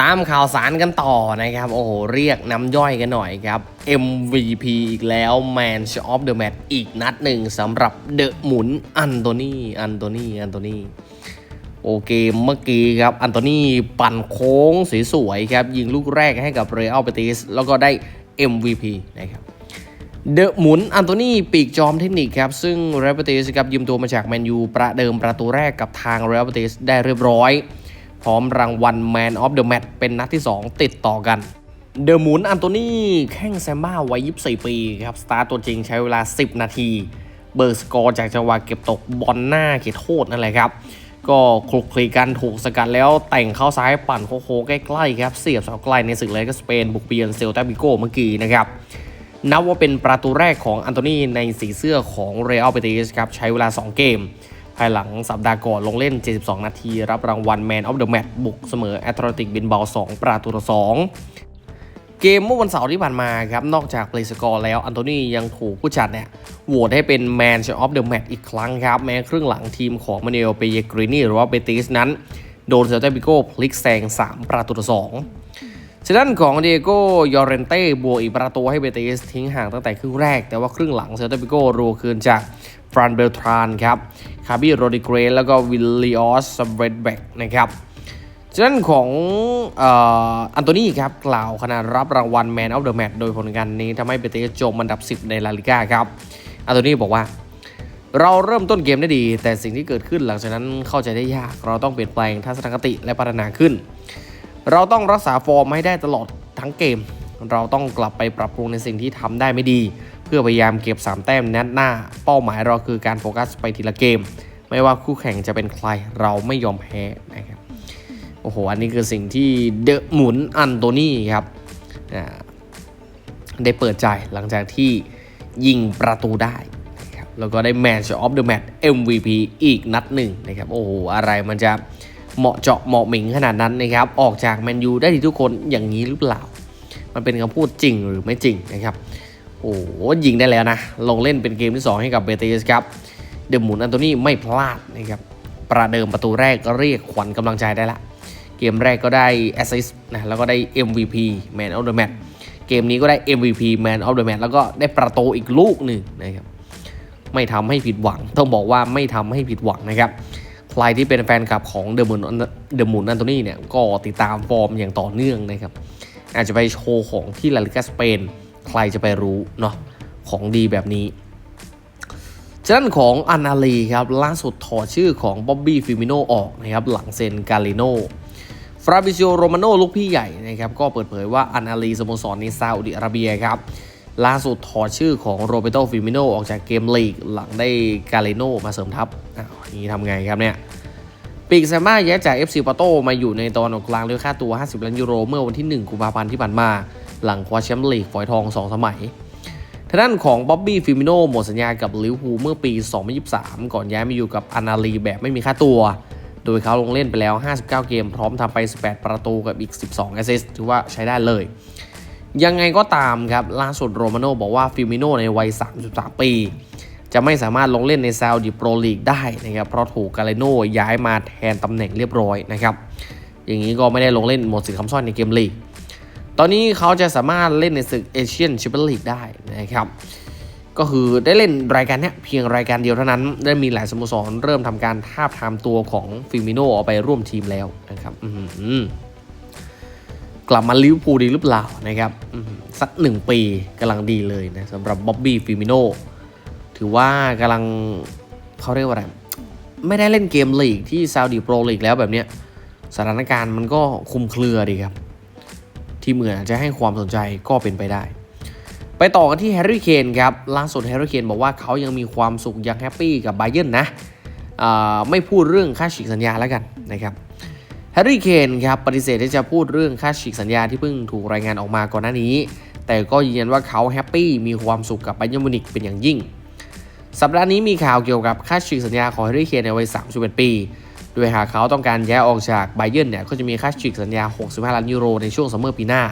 ตามข่าวสารกันต่อนะครับ โอ้โห เรียกน้ำย่อยกันหน่อยครับ MVP อีกแล้ว Man of the Match อีกนัดหนึ่งสำหรับเดอะหมุนอันโตนีอันโตนีอันโตนีโอเคเมื่อกี้ครับ อันโตนีปั่นโค้งสวยๆครับ ยิงลูกแรกให้กับเรอัลเบติสแล้วก็ได้ MVP นะครับเดอะหมุนอันโตนีปีกจอมเทคนิคครับ ซึ่งเรอัลเบติสครับยืมตัวมาจากแมนยูประเดิมประตูแรกกับทางเรอัลเบติสได้เรียบร้อย พร้อมรางวัล Man of the Match เป็นนัดที่ 2 ติดต่อกัน เดอะหมุนอันโตนีแข้งแซมบ้าวัย 24 ปีครับ สตาร์ตัวจริงใช้เวลา 10 นาที เบิร์สกอร์จากจังหวะเก็บตกบอลหน้าเขตโทษนั่นแหละครับ ก็คลุกคลีกันถูกสกัดแล้วแต่งเข้าซ้ายปั่นโค้งใกล้ๆครับ เสียบเสาไกลในศึกเลยก็สเปนบุกเบียนเซลตาบิโกเมื่อกี้นะครับนับว่าเป็นประตูแรกของอันโตนีในสีเสื้อของเรอัลเบติสครับใช้เวลา 2 เกม ภายหลังสัปดาห์ก่อนลงเล่น 72 นาที รับรางวัล Man of the Match บุกเสมอแอตเลติกบินเบา2ประตูต่อ2เกมเมื่อวันเสาร์ที่ผ่านมาครับ นอกจากเพลย์สกอร์แล้ว อันโตนียังถูกผู้จัดเนี่ยโหวตให้เป็น Man of the Match อีกครั้งครับ แม้ครึ่งหลังทีมของมาเนลเปเยกรินีหรือว่าเบติสนั้น โดนเซลตาบิโก้พลิกแซง 3 ประตูต่อ2ฉะนั้นของเดโก้ยอร์เรนเต้บวกอีกประตูให้เบติสทิ้งห่างตั้งแต่ครึ่งแรก แต่ว่าครึ่งหลังเซลตาบิโกรัวคืนจากฟรานเบลทรานครับาร์บี้โรดิเกรสแล้วก็วิลลิออสซัมเบรดแบกนะครับฉะนั้นของอันโตนีครับกล่าวขณะรับรางวัล Man of the Match โดยผลงานนี้ทำให้เบติสจบอันดับ 10 ในลาลิก้าครับ อันโตนีบอกว่า เราเริ่มต้นเกมได้ดี แต่สิ่งที่เกิดขึ้นหลังจากนั้นเข้าใจได้ยาก เราต้องเปลี่ยนแปลงทัศนคติและพัฒนาขึ้น เราต้องรักษาฟอร์มให้ได้ตลอดทั้งเกม เราต้องกลับไปปรับปรุงในสิ่งที่ทำได้ไม่ดี พื่อพยายามเก็บ 3 แต้มนัดหน้า เป้าหมายเราคือการโฟกัสไปทีละเกม ไม่ว่าคู่แข่งจะเป็นใครเราไม่ยอมแพ้นะครับโอ้โห อันนี้คือสิ่งที่เดอะหมุนอันโตนี่ครับได้เปิดใจหลังจากที่ยิงประตูได้นะครับแล้วก็ได้ Match of the Match MVP อีกนัดหนึ่งนะครับ โอ้โห อะไรมันจะเหมาะเจาะเหมาะหมิงขนาดนั้นนะครับ ออกจากแมนยูได้ทีทุกคนอย่างนี้หรือเปล่า มันเป็นคำพูดจริงหรือไม่จริงนะครับ โอ้โหยิงได้แล้วนะ ลงเล่นเป็นเกมที่ 2 ให้กับเบเตสครับ เดอะหมุนอันโตนี่ไม่พลาดนะครับ ประเดิมประตูแรกก็เรียกขวัญกำลังใจได้ละ เกมแรกก็ได้แอสซิสต์นะ แล้วก็ได้ MVP Man of the Match เกมนี้ก็ได้ MVP Man of the Match แล้วก็ได้ประตูอีกลูกหนึ่งนะครับ ไม่ทำให้ผิดหวัง ต้องบอกว่าไม่ทำให้ผิดหวังนะครับใครที่เป็นแฟนคลับของเดอะมุนเดอะมุนอันโตนี่เนี่ยก็ติดตามฟอร์มอย่างต่อเนื่องนะครับ อาจจะไปโชว์ของที่ลาลิกาสเปน ใครจะไปรู้เนาะของดีแบบนี้ฉะนั้นของอันาลีครับล่าสุดถอดชื่อของบ๊อบบี้ฟิมิโนออกนะครับหลังเซนกาลิโนฟราบิซิโอโรมาโนลูกพี่ใหญ่นะครับก็เปิดเผยว่าอันาลีสโมสรในซาอุดิอาระเบียครับล่าสุดถอดชื่อของโรเบโตฟิมิโนออกจากเกมลีกหลังได้กาเลโนมาเสริมทัพอ้าวนี้ทำไงครับเนี่ยปีกแซม่าย้ายจาก FC ปาโตมาอยู่ในตะวันออกกลางด้วยค่าตัว 50 ล้านยูโร เมื่อวันที่ 1 กุมภาพันธ์ที่ผ่านมา หลังคว้าแชมป์ลีกฝอยทอง 2 สมัยทางด้านของบ๊อบบี้ฟิมิโนหมดสัญญากับลิเวอร์พูลเมื่อปี 2023 ก่อนย้ายมาอยู่กับอานาลีแบบไม่มีค่าตัว โดยเขาลงเล่นไปแล้ว 59 เกมพร้อมทำไป 18 ประตูกับอีก 12 แอสซิสต์ถือว่าใช้ได้เลย ยังไงก็ตามครับล่าสุดโรมาโนบอกว่าฟิมิโนในวัย 33 ปี จะไม่สามารถลงเล่นในซาอุดิโปรลีกได้นะครับเพราะถูกกาเลโนย้ายมาแทนตำแหน่งเรียบร้อยนะครับอย่างนี้ก็ไม่ได้ลงเล่นหมดสิทธิ์คำสร้อยในเกมลีก ตอนนี้เขาจะสามารถเล่นในศึกเอเชียนแชมเปี้ยนลีกได้นะครับ ก็คือได้เล่นรายการนี้เพียงรายการเดียวเท่านั้น ได้มีหลายสโมสรเริ่มทำการทาบทามตัวของฟิมิโนเอาไปร่วมทีมแล้วนะครับกลับมาลิเวอร์พูลดีหรือเปล่านะครับสักหนึ่งปีกำลังดีเลยนะสำหรับบ๊อบบี้ฟิมิโนถือว่ากำลังเขาเรียกว่าอะไรไม่ได้เล่นเกมลีกที่ซาอุดิโปรลีกแล้วแบบเนี้ยสถานการณ์มันก็คุมเครือดีครับ ที่เหมือนอาจจะให้ความสนใจก็เป็นไปได้ ไปต่อกันที่แฮร์รี่เคนครับล่าสุดแฮร์รี่เคนบอกว่าเขายังมีความสุขยังแฮปปี้กับไบเยนนะไม่พูดเรื่องค่าฉีกสัญญาแล้วกันนะครับแฮร์รี่เคนครับปฏิเสธที่จะพูดเรื่องค่าฉีกสัญญาที่เพิ่งถูกรายงานออกมาก่อนหน้านี้ แต่ก็ยืนยันว่าเขาแฮปปี้มีความสุขกับไบเยนมิวนิกเป็นอย่างยิ่ง สัปดาห์นี้มีข่าวเกี่ยวกับค่าฉีกสัญญาของแฮร์รี่เคนในวัย 31 ปี โดยหากเขาต้องการย้ายออกจากไบเยนเนี่ยก็จะมีค่าฉีกสัญญา 65 ล้านยูโรในช่วงซัมเมอร์ปีหน้า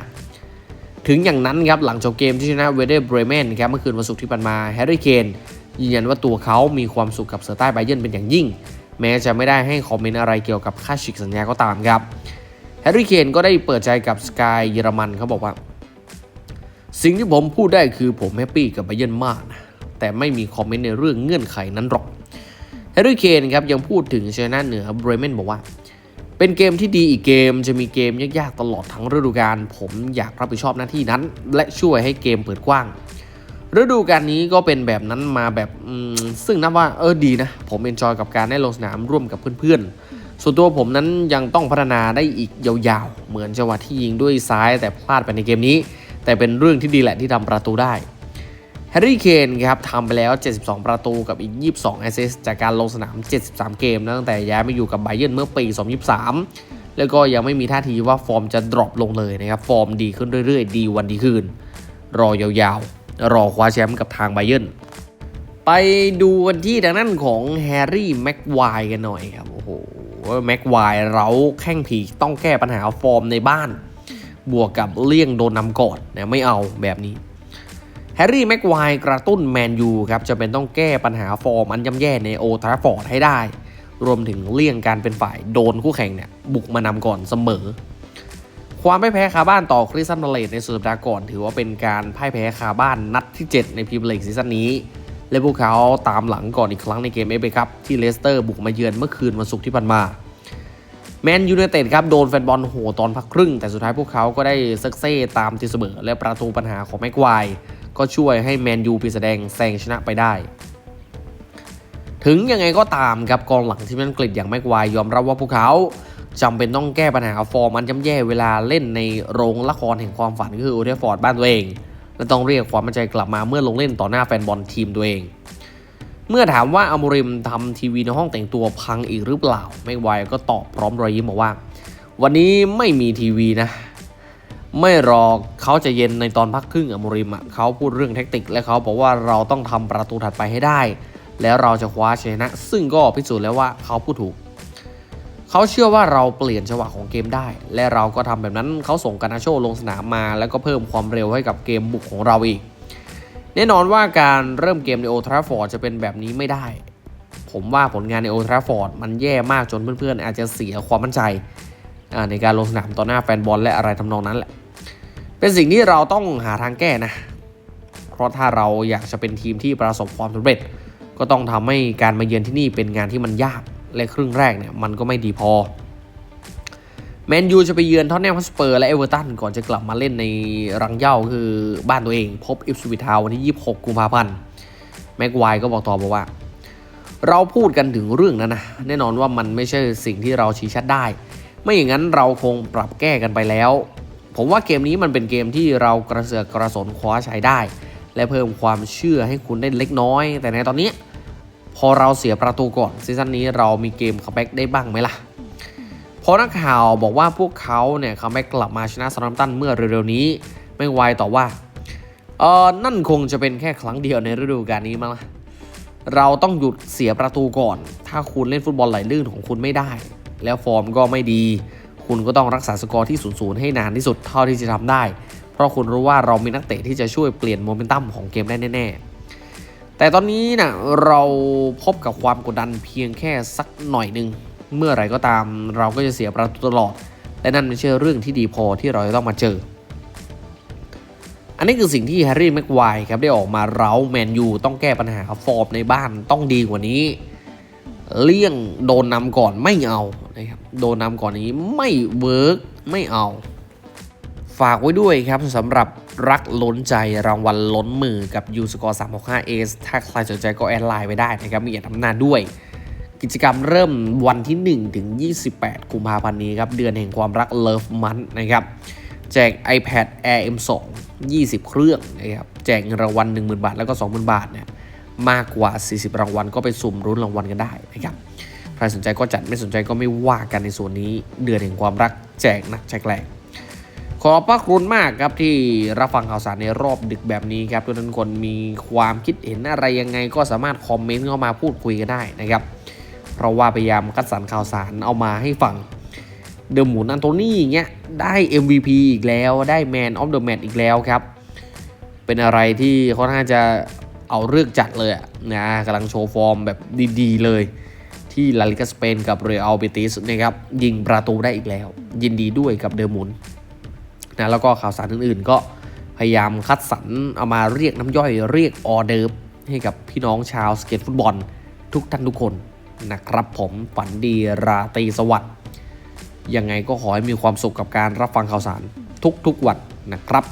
ถึงอย่างนั้นครับหลังจบเกมที่ชนะเวเดอร์เบรเมนครับเมื่อคืนวันศุกร์ที่ผ่านมาแฮร์รี่เคนยืนยันว่าตัวเขามีความสุขกับเสือใต้ไบเยนเป็นอย่างยิ่ง แม้จะไม่ได้ให้คอมเมนต์อะไรเกี่ยวกับค่าฉีกสัญญาก็ตามครับแฮร์รี่เคนก็ได้เปิดใจกับสกายเยอรมันเขาบอกว่า สิ่งที่ผมพูดได้คือผมแฮปปี้กับไบเยนมากนะแต่ไม่มีคอมเมนต์ในเรื่องเงื่อนไขนั้นหรอก แฮร์รี่เคนครับยังพูดถึงชนะเหนือเบรเมนบอกว่า เป็นเกมที่ดีอีกเกมจะมีเกมยากๆตลอดทั้งฤดูกาลผมอยากรับผิดชอบหน้าที่นั้น และช่วยให้เกมเปิดกว้าง ฤดูกาลนี้ก็เป็นแบบนั้นมาแบบซึ่งนับว่าเออดีนะ ผมเอนจอยกับการได้ลงสนามร่วมกับเพื่อนๆ ส่วนตัวผมนั้นยังต้องพัฒนาได้อีกยาวๆ เหมือนจังหวะที่ยิงด้วยซ้ายแต่พลาดไปในเกมนี้ แต่เป็นเรื่องที่ดีแหละที่ทำประตูได้ แฮร์รี่เคนครับทำไปแล้ว 72 ประตูกับอีก 22 แอสซิสต์จากการลงสนาม 73 เกมนะตั้งแต่ย้ายมาอยู่กับไบเยนเมื่อปี 2023 แล้วก็ยังไม่มีท่าทีว่าฟอร์มจะดรอปลงเลยนะครับ ฟอร์มดีขึ้นเรื่อยๆ ดีวันดีคืน รอยาวๆ รอคว้าแชมป์กับทางไบเยนไปดูกันที่ทางด้นของแฮร์รี่แม็กไวร์กันหน่อยครับโอ้โหแม็กไวร์เราแข้งผีต้องแก้ปัญหาฟอร์มในบ้าน บวกกับเลี่ยงโดนนำก่อนนะไม่เอาแบบนี้ แฮร์รี่แม็กไวร์กระตุ้นแมนยูครับจะเป็นต้องแก้ปัญหาฟอร์มอันย่ำแย่ในโอทราฟอร์ดให้ได้ รวมถึงเลี่ยงการเป็นฝ่ายโดนคู่แข่งเนี่ยบุกมานำก่อนเสมอ ความไม่แพ้คาบ้านต่อคริสตันพาเลตในสุดสัปดาห์ก่อน ถือว่าเป็นการพ่ายแพ้คาบ้านนัดที่ 7 ในพรีเมียร์ลีกซีซั่นนี้ และพวกเขาตามหลังก่อนอีกครั้งในเกมเอฟเอครับที่เลสเตอร์บุกมาเยือนเมื่อคืนวันศุกร์ที่ผ่านมาแมนยูไนเต็ดครับโดนแฟนบอลโหตอนพักครึ่ง แต่สุดท้ายพวกเขาก็ได้เซักเซ่ตามตีเสมอและประตูปัญหาของแม็กไวร์ ก็ช่วยให้แมนยูปีแสดงแซงชนะไปได้ ถึงยังไงก็ตามครับกองหลังทีมอังกฤษอย่างแม็กไวยอมรับว่าพวกเขาจำเป็นต้องแก้ปัญหาฟอร์มอันย่ำแย่เวลาเล่นในโรงละครแห่งความฝันก็คือโอเทฟอร์ดบ้านตัวเอง และต้องเรียกความมั่นใจกลับมาเมื่อลงเล่นต่อหน้าแฟนบอลทีมตัวเอง เมื่อถามว่าอมริมทำทีวีในห้องแต่งตัวพังอีกหรือเปล่าไม่ไวก็ตอบพร้อมรอยยิ้มบอกว่า วันนี้ไม่มีทีวีนะ ไม่รอเขาจะเย็นในตอนพักครึ่งอมริมอะเขาพูดเรื่องแท็กติก และเขาบอกว่าเราต้องทำประตูถัดไปให้ได้ แล้วเราจะคว้าชนะ ซึ่งก็พิสูจน์แล้วว่าเขาพูดถูก เขาเชื่อว่าเราเปลี่ยนจังหวะของเกมได้ และเราก็ทำแบบนั้นเขาส่งกานาโชลงสนามมา แล้วก็เพิ่มความเร็วให้กับเกมบุกของเราอีก แน่นอนว่าการเริ่มเกมในโอทราฟอร์ดจะเป็นแบบนี้ไม่ได้ ผมว่าผลงานในโอทราฟอร์ดมันแย่มากจนเพื่อนๆอาจจะเสียความมั่นใจในการลงสนามต่อหน้าแฟนบอลและอะไรทำนองนั้นแหละ เป็นสิ่งที่เราต้องหาทางแก้นะ เพราะถ้าเราอยากจะเป็นทีมที่ประสบความสำเร็จ ก็ต้องทำให้การมาเยือนที่นี่เป็นงานที่มันยากและครึ่งแรกเนี่ยมันก็ไม่ดีพอแมนยูจะไปเยือนท็อตแนมฮอสเปอร์และเอเวอร์ตันก่อนจะกลับมาเล่นในรังเย้าคือบ้านตัวเอง พบอิฟสวิทาววันที่ 26 กุมภาพันธ์แม็กไวร์ก็บอกต่อบอกว่า เราพูดกันถึงเรื่องนั้นนะแน่นอนว่ามันไม่ใช่สิ่งที่เราชี้ชัดได้ ไม่อย่างนั้นเราคงปรับแก้กันไปแล้ว ผมว่าเกมนี้มันเป็นเกมที่เรากระเสือกกระสนคว้าชัยได้ และเพิ่มความเชื่อให้คุณได้เล็กน้อย แต่ในตอนนี้ พอเราเสียประตูก่อนซีซั่นนี้เรามีเกมคัมแบ็กได้บ้างไหมล่ะเพราะนักข่าวบอกว่าพวกเขาเนี่ยคัมแบ็กกลับมาชนะซาร์ตันเมื่อเร็วๆนี้ ไม่ไวต่อว่าเออนั่นคงจะเป็นแค่ครั้งเดียวในฤดูกาลนี้มั้งล่ะเราต้องหยุดเสียประตูก่อน ถ้าคุณเล่นฟุตบอลไหลลื่นของคุณไม่ได้ แล้วฟอร์มก็ไม่ดี คุณก็ต้องรักษาสกอร์ที่0ูนย์ให้นานที่สุดเท่าที่จะทำได้ เพราะคุณรู้ว่าเรามีนักเตะที่จะช่วยเปลี่ยนโมเมนตัมของเกมได้แน่ๆ แต่ตอนนี้นะเราพบกับความกดดันเพียงแค่สักหน่อยหนึ่งเมื่อไรก็ตามเราก็จะเสียประตูตลอด และนั่นไม่ใช่เรื่องที่ดีพอที่เราจะต้องมาเจอ อันนี้คือสิ่งที่แฮร์รี่แม็กไวครับได้ออกมาเร้าแมนยูต้องแก้ปัญหาฟอร์มในบ้านต้องดีกว่านี้ เลี่ยงโดนนำก่อนไม่เอานะครับโดนนำก่อนนี้ไม่เวิร์กไม่เอา ฝากไว้ด้วยครับสำหรับรักล้นใจรางวัลล้นมือกับ u s c o r e 365 s ถ้าใครสนใจก็แอดไลน์ไว้ได้นะครับมีอัตำนาด้วย กิจกรรมเริ่มวันที่ 1 ถึง 28 กุมภาพันธ์นี้ครับ เดือนแห่งความรัก Love Month นะครับ แจก iPad Air M2 20 เครื่องนะครับแจกเงินรางวัล10,000 บาท แล้วก็ 20,000 บาทเนี่ย มากกว่า 40 รางวัล ก็ไปสุ่มรุ้นรางวัลกันได้นะครับใครสนใจก็จัดไม่สนใจก็ไม่ว่ากันในส่วนนี้เดือนแห่งความรักแจกนักแจกแรงขอบพระคุณมากครับที่รับฟังข่าวสารในรอบดึกแบบนี้ครับทุกท่านคนมีความคิดเห็นอะไรยังไงก็สามารถคอมเมนต์เข้ามาพูดคุยกันได้นะครับ เพราะว่าพยายามคัดสรรข่าวสารเอามาให้ฟังเดอะหมุนอันโทนี่อย่างเงี้ยได้ MVP อีกแล้วได้ Man of the Match อีกแล้วครับ เป็นอะไรที่ค่อนข้างจะ เอาเรื่องจัดเลยนะกำลังโชว์ฟอร์มแบบดีๆ เลย ที่ลาลิกาสเปนกับเรอัลเบติสนะครับยิงประตูได้อีกแล้ว ยินดีด้วยกับเดอร์มุนนะแล้วก็ข่าวสารอื่นๆ ก็พยายามคัดสรรเอามาเรียกน้ำย่อยเรียกออเดิร์ฟให้กับพี่น้องชาวสเก็ตฟุตบอล ทุกท่านทุกคนนะครับผมฝันดีราตรีสวัสดิ์ยังไงก็ขอให้มีความสุขกับการรับฟังข่าวสารทุกๆวันนะครับ